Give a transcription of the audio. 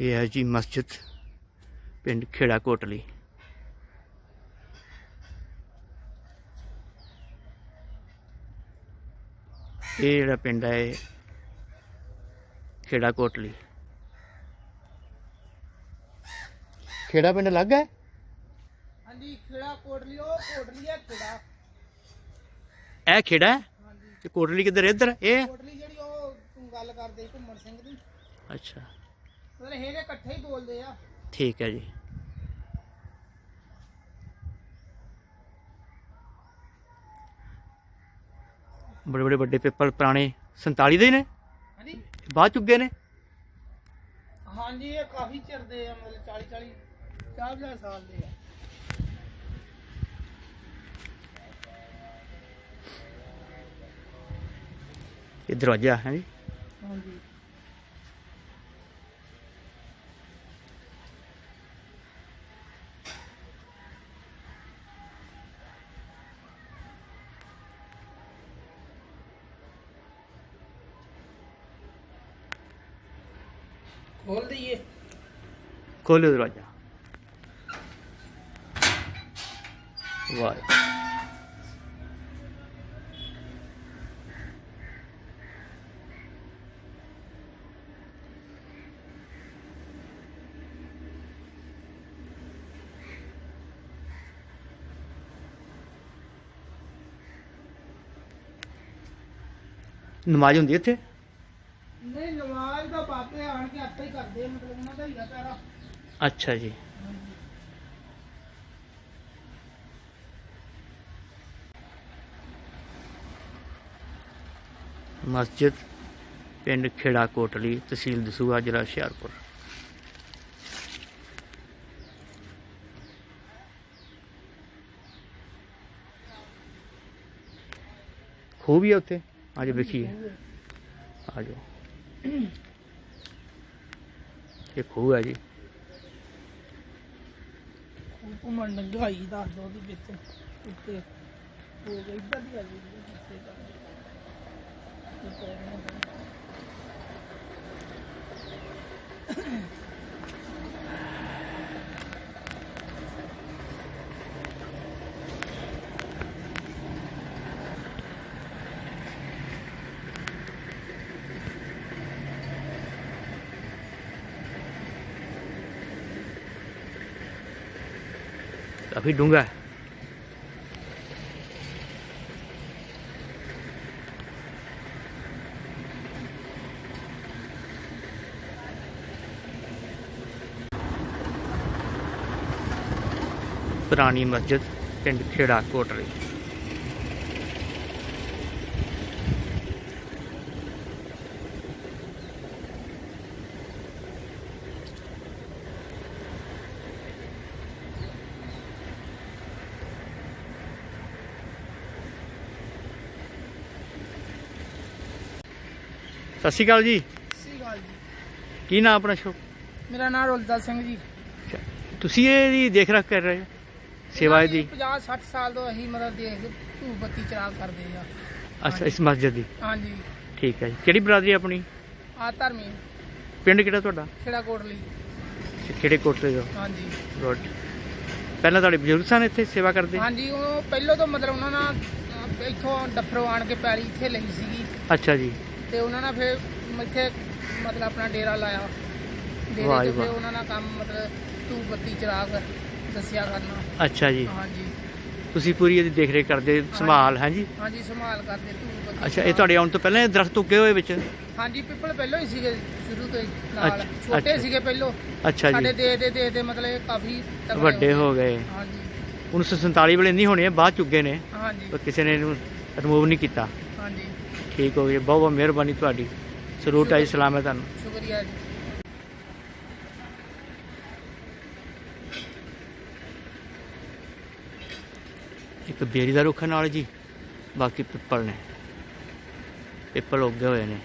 ਇਹ ਹੈ ਜੀ ਮਸਜਿਦ ਪਿੰਡ ਖੇੜਾ ਕੋਟਲੀ। ਇਹ ਜਿਹੜਾ ਪਿੰਡ ਹੈ ਖੇੜਾ ਕੋਟਲੀ। ਖੇੜਾ ਪਿੰਡ ਲੱਗ ਹੈ? ਹਾਂਜੀ ਖੇੜਾ ਕੋਟਲੀ ਉਹ ਕੋਟਲੀ ਹੈ ਖੇੜਾ। ਇਹ ਖੇੜਾ ਹੈ? ਹਾਂਜੀ। ਤੇ ਕੋਟਲੀ ਕਿੱਧਰ ਇੱਧਰ ਇਹ ਕੋਟਲੀ ਜਿਹੜੀ ਉਹ ਤੂੰ ਗੱਲ ਕਰਦੇ ਘੁੰਮਣ ਸਿੰਘ ਦੀ। ਅੱਛਾ। ਮਤਲਬ ਇਹਦੇ ਇਕੱਠੇ ਹੀ ਬੋਲਦੇ ਆ। ਠੀਕ ਹੈ ਜੀ। ਬੜੇ ਬੜੇ ਵੱਡੇ ਪੇਪਰ ਪੁਰਾਣੇ 47 ਦੇ ਨੇ। ਹਾਂਜੀ। ਬਾਅਦ ਚੁੱਕੇ ਨੇ। ਹਾਂਜੀ ਇਹ ਕਾਫੀ ਚਿਰ ਦੇ ਆ ਮਤਲਬ 40 40 50 ਸਾਲ ਦੇ ਆ। ਇਹ ਦਰਵਾਜ਼ਾ ਹੈ ਜੀ। ਹਾਂਜੀ। ਖੋਲ ਦਈਏ। ਖੋਲੋ ਦਰਵਾਜ਼ਾ। ਵਾਹ। ਨਮਾਜ਼ ਹੁੰਦੀ ਹੈ ਇੱਥੇ? ਆਣ ਕੇ ਆਪੇ ਹੀ ਕਰਦੇ ਆ, ਮਤਲਬ ਉਹਨਾਂ ਦਾ ਹੀ ਆ ਸਾਰਾ। ਅੱਛਾ ਜੀ। ਮਸਜਿਦ ਪਿੰਡ ਖੇੜਾ ਕੋਟਲੀ ਤਹਿਸੀਲ ਦਸੂਹਾ ਜ਼ਿਲ੍ਹਾ ਹੁਸ਼ਿਆਰਪੁਰ। ਖੂਹ ਵੀ ਆ ਉੱਥੇ? ਅੱਜ ਵੇਖੀਏ। ਆ ਜਾਓ। ਇਹ ਖੂਹ ਹੈ ਜੀ। ਘੁੰਮਣ ਨੰਗਾਈ ਦੱਸ ਦੋ ਉਹਦੇ ਵਿੱਚ ਉੱਤੇ ਉਹ ਇੱਧਰ ਦੀ ਜੀ ਉੱਤੇ ਦਾ काफ़ी डूँगा पुरानी मस्जिद पिंड खेड़ा कोटली ਸਤਿ ਸ਼੍ਰੀ ਅਕਾਲ ਜੀ। ਸਹੀ ਗੱਲ ਜੀ। ਕੀ ਨਾਮ ਆਪਣਾ ਮੇਰਾ ਨਾਮ ਰੁਲਦਾ ਸਿੰਘ ਜੀ। ਤੁਸੀਂ ਇਹਦੀ ਦੇਖ ਰਖ ਕਰ ਰਹੇ ਹੋ? ਸੇਵਾ ਦੀ 50 60 ਸਾਲ ਤੋਂ ਅਸੀਂ ਮਤਲਬ ਦੇਖ ਧੂਪ ਬੱਤੀ ਚਰਾਗ ਕਰਦੇ ਆ। ਅੱਛਾ ਇਸ ਮਸਜਿਦ ਦੀ? ਹਾਂਜੀ। ਠੀਕ ਹੈ ਜੀ। ਕਿਹੜੀ ਬਰਾਦਰੀ ਆਪਣੀ? ਆ ਧਰਮੀ। ਪਿੰਡ ਕਿਹੜਾ ਤੁਹਾਡਾ? ਖੇੜਾ ਕੋਟਲੀ ਕਿਹੜੇ ਕੋਟਲੇ ਦਾ ਹਾਂਜੀ। ਗੁੱਡ। ਪਹਿਲਾਂ ਤੁਹਾਡੇ ਬਜ਼ੁਰਗ ਸਨ ਇੱਥੇ ਸੇਵਾ ਕਰਦੇ? ਹਾਂਜੀ ਉਹ ਪਹਿਲੋਂ ਤੋਂ ਮਤਲਬ ਉਹਨਾਂ ਨਾਲ ਅਹ, ਇੱਥੋਂ ਡੱਫਰੋਂ ਆਣ ਕੇ ਪੈਲੀ ਇੱਥੇ ਲਈ ਸੀਗੀ। ਅੱਛਾ ਜੀ। ਤੇ ਉਹਨਾਂ ਨਾਲ ਫਿਰ ਇੱਥੇ ਮਤਲਬ ਆਪਣਾ ਡੇਰਾ ਲਾਇਆ। ਡੇਰੇ ਵਾਹ ਤੇ ਜੀ ਫਿਰ ਵਾਹ। ਉਹਨਾਂ ਨਾਲ ਕੰਮ ਮਤਲਬ ਧੂਪ ਬੱਤੀ ਚਰਾਗ ਦੱਸਿਆ ਕਰਨਾ ਅੱਛਾ ਜੀ। ਹਾਂਜੀ। ਤੁਸੀਂ ਪੂਰੀ ਇਹਦੀ ਦੇਖ ਰੇਖ ਕਰਦੇ ਸੰਭਾਲ ਹੈ ਜੀ? ਹਾਂਜੀ ਸੰਭਾਲ ਕਰਦੇ ਧੂਪ ਬੱਤੀ ਅੱਛਾ ਇਹ ਚਰਾਗ। ਤੁਹਾਡੇ ਆਉਣ ਤੋਂ ਪਹਿਲਾਂ ਇਹ ਦਰਖਤ ਉੱਗੇ ਹੋਏ ਵਿੱਚ? ਹਾਂਜੀ ਪਿੱਪਲ ਪਹਿਲੋਂ ਹੀ ਸੀਗੇ ਸ਼ੁਰੂ ਤੋਂ ਹੀ ਨਾਲ। ਅੱਛਾ, ਛੋਟੇ ਅੱਛਾ। ਸੀਗੇ ਪਹਿਲੋਂ। ਅੱਛਾ ਸਾਡੇ ਜੀ ਦੇ ਦੇ ਦੇ ਦੇ ਮਤਲਬ ਇਹ ਕਾਫੀ ਵੱਡੇ ਹੋ ਗਏ। ਹਾਂਜੀ। 1947 ਵੇਲੇ ਨਹੀਂ ਹੋਣੇ ਬਾਅਦ ਚੁੱਕੇ ਨੇ। ਹਾਂਜੀ। ਪਰ ਕਿਸੇ ਨੇ ਇਹਨੂੰ ਰਿਮੂਵ ਨਹੀਂ ਕੀਤਾ। ਹਾਂਜੀ। ਠੀਕ ਹੋ ਗਿਆ ਬਹੁਤ ਬਹੁਤ ਮਿਹਰਬਾਨੀ ਤੁਹਾਡੀ। ਸਲੂਟ ਹੈ ਜੀ ਸਲਾਮ ਹੈ ਤੁਹਾਨੂੰ। ਸ਼ੁਕਰੀਆ ਜੀ। ਇੱਕ ਬੇਰੀ ਦਾ ਰੁੱਖ ਨਾਲ ਜੀ ਬਾਕੀ ਪਿੱਪਲ ਨੇ। ਪਿੱਪਲ ਉੱਗੇ ਹੋਏ ਨੇ।